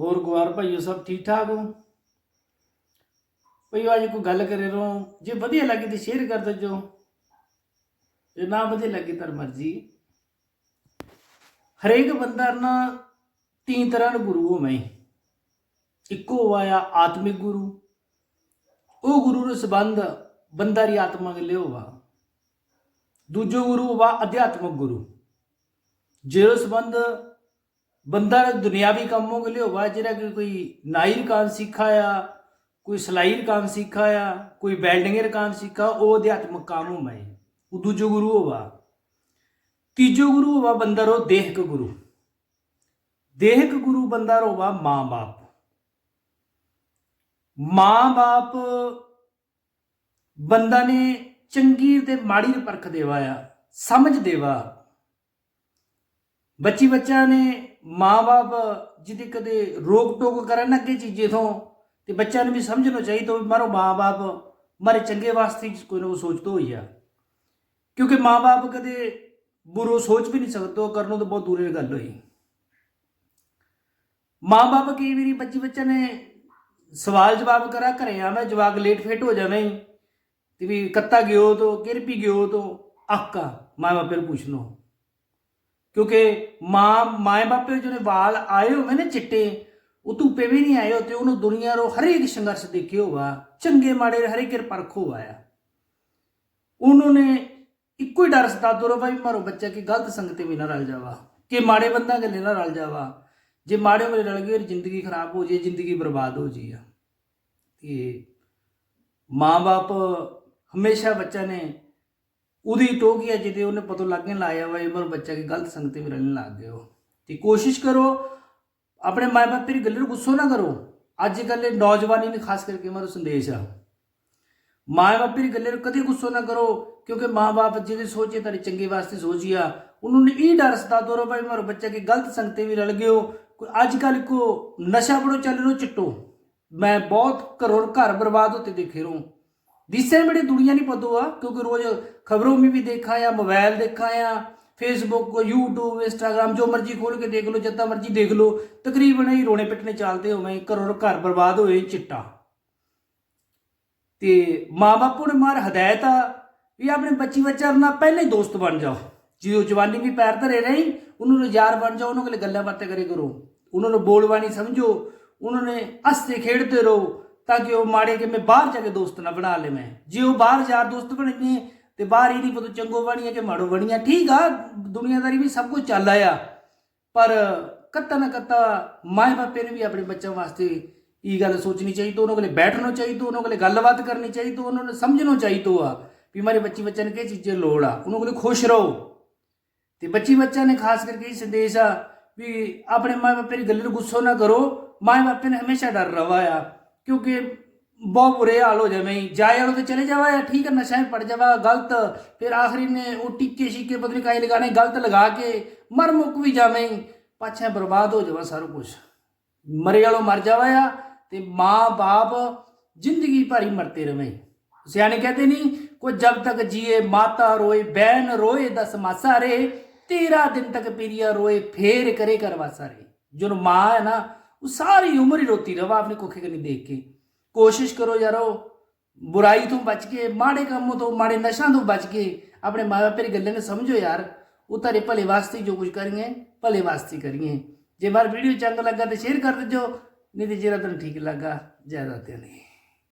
ਹੋਰ ਗਵਾਰ ਭਾਈਓ ਸਭ ਠੀਕ ਠਾਕ ਹੋ? ਭਈਓ ਅੱਜ ਕੋਈ ਗੱਲ ਕਰੇ ਰੋ ਜੇ ਵਧੀਆ ਲੱਗੇ ਤੇ ਸ਼ੇਅਰ ਕਰ ਦਿਓ ਜੇ। ਨਾ ਵਧੀਆ ਲੱਗੇ ਤਾਂ ਮਰਜ਼ੀ। ਹਰੇਕ ਬੰਦਾ ਨਾ ਤੀਨ ਤਰ੍ਹਾਂ ਦਾ ਗੁਰੂ ਹੋਵੇ। ਮੈਂ ਇੱਕੋ ਆਇਆ ਆਤਮਿਕ ਗੁਰੂ। ਉਹ ਗੁਰੂ ਨੂੰ ਸੰਬੰਧ ਬੰਦਾ ਦੀ ਆਤਮਾ ਦੇ ਲਿਓ ਵਾ ਦੂਜੋ ਗੁਰੂ ਵਾ ਅਧਿਆਤਮਿਕ ਗੁਰੂ। ਜੇ ਜਿਹੜਾ ਸੰਬੰਧ ਬੰਦਾ ਦੁਨਿਆਵੀ ਕੰਮੋਂ ਕੇ ਹੋਵਾ ਜਿਹੜਾ ਕਿ ਕੋਈ ਨਾਈ ਕੰਮ ਆ, ਕੋਈ ਸਲਾਈ ਕੰਮ ਆ, ਕੋਈ ਵੈਲਡਿੰਗ ਕੰਮ ਸਿੱਖਾ, ਉਹ ਅਧਿਆਤਮਿਕ ਕੰਮ ਹੋ ਮੈਂ ਉਹ ਦੂਜੋ ਗੁਰੂ ਹੋਵਾ। ਤੀਜੋ ਗੁਰੂ ਹੋਵਾ ਬੰਦਾ ਰੋ ਦੇਹਕ ਗੁਰੂ। ਦੇਹਕ ਗੁਰੂ ਬੰਦਾ ਰੋਵਾ ਮਾਂ-ਬਾਪ ਮਾਂ-ਬਾਪ ਬੰਦਾ ਨੇ ਚੰਗੀ ਤੇ ਮਾੜੀ ਪਰਖ ਦੇਵਾ ਆ, ਸਮਝ ਦੇਵਾ। ਬੱਚੀ ਬੱਚਾ ਨੇ ਮਾਂ-ਬਾਪ ਜਿਹਦੇ ਕਦੇ ਰੋਕ ਟੋਕ ਕਰਨ ਅੱਗੇ ਚੀਜ਼ੇ ਤੋਂ, ਤੇ ਬੱਚਿਆਂ ਨੂੰ ਵੀ ਸਮਝਣਾ ਚਾਹੀਦਾ ਵੀ ਮਾਰੋ ਮਾਂ-ਬਾਪ, ਮਾਰੇ ਚੰਗੇ ਵਾਸਤੇ ਕੋਈ ਨਾ ਕੋਈ ਸੋਚਦਾ ਹੋਈ ਆ। ਕਿਉਂਕਿ ਮਾਂ-ਬਾਪ ਕਦੇ ਬੁਰੋ ਸੋਚ ਵੀ ਨਹੀਂ ਸਕਦਾ, ਉਹ ਕਰਨੋਂ ਤਾਂ ਬਹੁਤ ਦੂਰੇ ਗੱਲ ਹੋਈ। ਮਾਂ-ਬਾਪ ਕਈ ਵਾਰੀ ਬੱਚੀ ਬੱਚਾ ਨੇ ਸਵਾਲ ਜਵਾਬ ਕਰਾ ਘਰੇ ਆਵੇਂ ਜਵਾਕ ਲੇਟ ਫੇਟ ਹੋ ਜਾਵੇਂ ਤੇ ਵੀ ਕੱਤਾ ਗਿਓ ਤੋ, ਕਿਰਪੀ ਗਿਓ ਤੋ, ਆਕਾ ਮਾਂ ਬਾਪੇ ਨੂੰ ਪੁੱਛ ਲੋ ਕਿਉਂਕਿ ਮਾਂ, ਮਾਏ ਬਾਪੇ ਜਿਹਨੇ ਵਾਲ ਆਏ ਹੋਵੇ ਨੇ ਚਿੱਟੇ, ਉਹ ਧੁੱਪੇ ਵੀ ਨਹੀਂ ਆਏ ਹੋਤੇ ਉਹਨੂੰ ਦੁਨੀਆ ਰੋ ਹਰੇਕ ਸੰਘਰਸ਼ ਦੇਖੇ ਹੋਵਾ ਚੰਗੇ ਮਾੜੇ ਹਰੇਕ ਦੇ ਪਰਖ ਹੋਇਆ ਉਹਨਾਂ ਨੇ ਇੱਕੋ ਹੀ ਡਰ ਸਤਾ ਦੋ ਭਾਈ ਮਾਰੋ ਬੱਚਾ ਕਿ ਗਲਤ ਸੰਗਤੇ ਵੀ ਨਾ ਰਲ ਜਾਵਾ, ਕਿ ਮਾੜੇ ਬੰਦਾ ਗੱਲੇ ਨਾ ਰਲ ਜਾਵਾ। ਜੇ ਮਾੜੇ ਹੋਏ ਰਲ ਗਏ, ਜ਼ਿੰਦਗੀ ਖਰਾਬ ਹੋ ਜੇ, ਜ਼ਿੰਦਗੀ ਬਰਬਾਦ ਹੋ ਜੀ ਆ। ਤੇ ਮਾਂ-ਬਾਪ ਹਮੇਸ਼ਾ ਬੱਚਾ ਨੇ ਉਹਦੀ ਟੋਕੀ ਟੋਕੀਆ ਜਿਹਦੇ ਉਹਨੇ ਪਤਾ ਲੱਗਣ ਲਾਇਆ ਵਾ, ਇਹ ਮਰ ਬੱਚਾ ਕੀ ਗਲਤ ਸੰਗਤੇ ਵਿੱਚ ਰਹਿਣ ਲੱਗ ਗਏ ਹੋ ਤੇ ਕੋਸ਼ਿਸ਼ ਕਰੋ, ਆਪਣੇ ਮਾਂ-ਬਾਪ ਦੀ ਗੱਲ ਨੂੰ ਗੁੱਸੋ ਨਾ ਕਰੋ। ਅੱਜ ਕੱਲ੍ਹ ਨੌਜਵਾਨੀ ਨੇ ਖਾਸ ਕਰਕੇ ਮਾਰੋ ਸੰਦੇਸ਼ ਆ। ਮਾਂ-ਬਾਪ ਦੀ ਗੱਲ ਨੂੰ ਕਦੇ ਗੁੱਸੋ ਨਾ ਕਰੋ, ਕਿਉਂਕਿ ਮਾਂ-ਬਾਪ ਜਿਹਦੇ ਸੋਚੇ ਤੁਹਾਡੇ ਚੰਗੇ ਵਾਸਤੇ ਸੋਚਿਆ ਉਹਨਾਂ ਨੇ ਇਹ ਡਰ ਸਤਾ ਦੋ ਭਾਈ ਮਾਰੋ ਬੱਚਾ ਕੀ ਗਲਤ ਸੰਗਤੇ ਵੀ ਰਲ ਗਿਓ। ਅੱਜ ਕੱਲ ਕੋ ਨਸ਼ਾ ਬੜੋ ਚੱਲ ਰੋ ਚਿੱਟੋ। ਮੈਂ ਬਹੁਤ ਕਰੋੜ ਘਰ ਬਰਬਾਦ ਹੋਤੇ ਦੇਖੇ ਰੋ दिससे बड़ी दुनिया नहीं पता हुआ क्योंकि रोज खबरों में भी देखा या मोबाइल देखा या फेसबुक यूट्यूब इंस्टाग्राम जो मर्जी खोल के देख लो जितना मर्जी देख लो तकरीबन ही रोने पिटने चलते हो मैं करोड़ घर बर्बाद होए चिट्टा ਤੇ ਮਾਪੇ ਨੇ ਮਾਰ ਹਦਾਇਤ ਆ ਵੀ ਆਪਣੇ ਬੱਚੀ ਬੱਚਾ ਨਾਲ ਪਹਿਲਾਂ ਹੀ ਦੋਸਤ ਬਣ ਜਾਓ ਜਦੋਂ ਜਵਾਨੀ ਵੀ ਪੈਰ ਧਰੇ ਰਹੀ ਉਹਨਾਂ ਨੂੰ ਯਾਰ ਬਣ ਜਾਓ ਉਹਨਾਂ ਕੋਲ ਗੱਲਾਂ ਬਾਤਾਂ ਕਰੇ ਕਰੋ ਉਹਨਾਂ ਨੂੰ ਬੋਲਵਾਣੀ ਸਮਝੋ ਉਹਨਾਂ ਨੇ ਹੱਸਦੇ ਖੇਡਦੇ ਰਹੋ ਤਾਂ ਕਿ ਉਹ ਮਾੜੇ ਕਿ ਮੈਂ ਬਾਹਰ ਜਾ ਕੇ ਦੋਸਤ ਨਾ ਬਣਾ ਲੈ ਮੈਂ। ਜੇ ਉਹ ਬਾਹਰ ਯਾਰ ਦੋਸਤ ਬਣਨੇ ਤੇ ਬਾਹਰ ਹੀ ਨਹੀਂ ਪਤਾ ਚੰਗੋ ਬਣੀਆਂ ਕਿ ਮਾੜੋ ਬਣੀਆਂ ਠੀਕ ਆ, ਦੁਨੀਆਦਾਰੀ ਵੀ ਸਭ ਕੁਝ ਚੱਲਦਾ ਆ ਪਰ ਕੱਤਾ ਨਾ ਕੱਤਾ ਮਾਏ ਬਾਪੇ ਨੇ ਵੀ ਆਪਣੇ ਬੱਚਿਆਂ ਵਾਸਤੇ ਇਹ ਗੱਲ ਸੋਚਣੀ ਚਾਹੀਦੀ, ਉਹਨਾਂ ਕੋਲੇ ਬੈਠਣਾ ਚਾਹੀਦਾ, ਉਹਨਾਂ ਕੋਲੇ ਗੱਲਬਾਤ ਕਰਨੀ ਚਾਹੀਦੀ, ਉਹਨਾਂ ਨੂੰ ਸਮਝਣਾ ਚਾਹੀਦਾ ਆ ਵੀ ਮਾਰੇ ਬੱਚੀ ਬੱਚਿਆਂ ਨੂੰ ਕਿਹ ਚੀਜ਼ੇ ਲੋੜ ਆ। ਉਹਨਾਂ ਕੋਲੇ ਖੁਸ਼ ਰਹੋ। ਤੇ ਬੱਚੀ ਬੱਚਾ ਨੇ ਖਾਸ ਕਰਕੇ ਇਹ ਸੰਦੇਸ਼ ਆ ਵੀ ਆਪਣੇ ਮਾਂ ਬਾਪੇ ਦੀ ਗੱਲ ਨੂੰ ਗੁੱਸਾ ਨਾ ਕਰੋ। ਮਾਂ ਬਾਪੇ ਨੇ ਹਮੇਸ਼ਾ ਡਰ ਰਵਾ ਆ ਕਿਉਂਕਿ ਬਹੁਤ ਬੁਰੇ ਹਾਲ ਹੋ ਜਾਵੇਂ ਜਾਏ ਵਾਲੋ ਤੇ ਚਲੇ ਜਾਵਾ ਆ ਠੀਕ ਹੈ ਨਸ਼ਾ ਪੜ ਜਾਵਾ ਗਲਤ। ਫਿਰ ਆਖਰੀ ਨੇ ਉਹ ਟਿੱਕੇ ਸ਼ੀਕੇ ਪਤਾ ਨਹੀਂ ਕਾਈ ਲਗਾਣੇ ਗਲਤ ਲਗਾ ਕੇ ਮਰ ਮੁੱਕ ਵੀ ਜਾਵੇਂ ਪਾਛਾ ਬਰਬਾਦ ਹੋ ਜਾਵਾ ਸਾਰਾ ਕੁਝ ਮਰੇ ਵਾਲੋ ਮਰ ਜਾਵਾ ਆ ਤੇ ਮਾਂ ਬਾਪ ਜ਼ਿੰਦਗੀ ਭਰੀ ਮਰਤੇ ਰਵੇਂ ਸਿਆਣੇ ਕਹਤੇ ਨਹੀਂ ਕੋ ਜਬ ਤੱਕ ਜੀਏ ਮਾਤਾ ਰੋਏ ਬਹਿਨ ਰੋਏ, ਦਸ ਮਾਸਾ ਰੇ 13 ਦਿਨ ਤੱਕ ਪੀਰੀਆ ਰੋਏ, ਫੇਰ ਕਰੇ ਕਰਵਾਸਾ ਰੇ ਜੋ ਮਾਂ ਹੈ ਨਾ ਉਹ ਸਾਰੀ ਉਮਰ ਹੀ ਰੋਤੀ ਰਵਾ ਆਪਣੇ ਕੋਖੇ ਕਨੀ ਦੇਖ ਕੇ। ਕੋਸ਼ਿਸ਼ ਕਰੋ ਯਾਰੋ ਬੁਰਾਈ ਤੋਂ ਬਚ ਕੇ, ਮਾੜੇ ਕੰਮੋਂ ਤੋਂ, ਮਾੜੇ ਨਸ਼ਿਆਂ ਤੋਂ ਬਚ ਕੇ ਆਪਣੇ ਮਾਪੇ ਦੀ ਗੱਲਾਂ ਨੂੰ ਸਮਝੋ ਯਾਰ। ਉਹ ਤਾਰੇ ਭਲੇ ਵਾਸਤੇ ਜੋ ਕੁਝ ਕਰੀਏ, ਭਲੇ ਵਾਸਤੇ ਹੀ ਕਰੀਏ। ਜੇ ਬਾਰ ਵੀਡੀਓ ਚੰਗਾ ਲੱਗਾ ਤੇ ਸ਼ੇਅਰ ਕਰ ਦਿਓ, ਨਹੀਂ ਤੇ ਜਿਹੜਾ ਤੁਹਾਨੂੰ ਠੀਕ ਲੱਗਾ, ਜ਼ਿਆਦਾ ਤੇ ਨਹੀਂ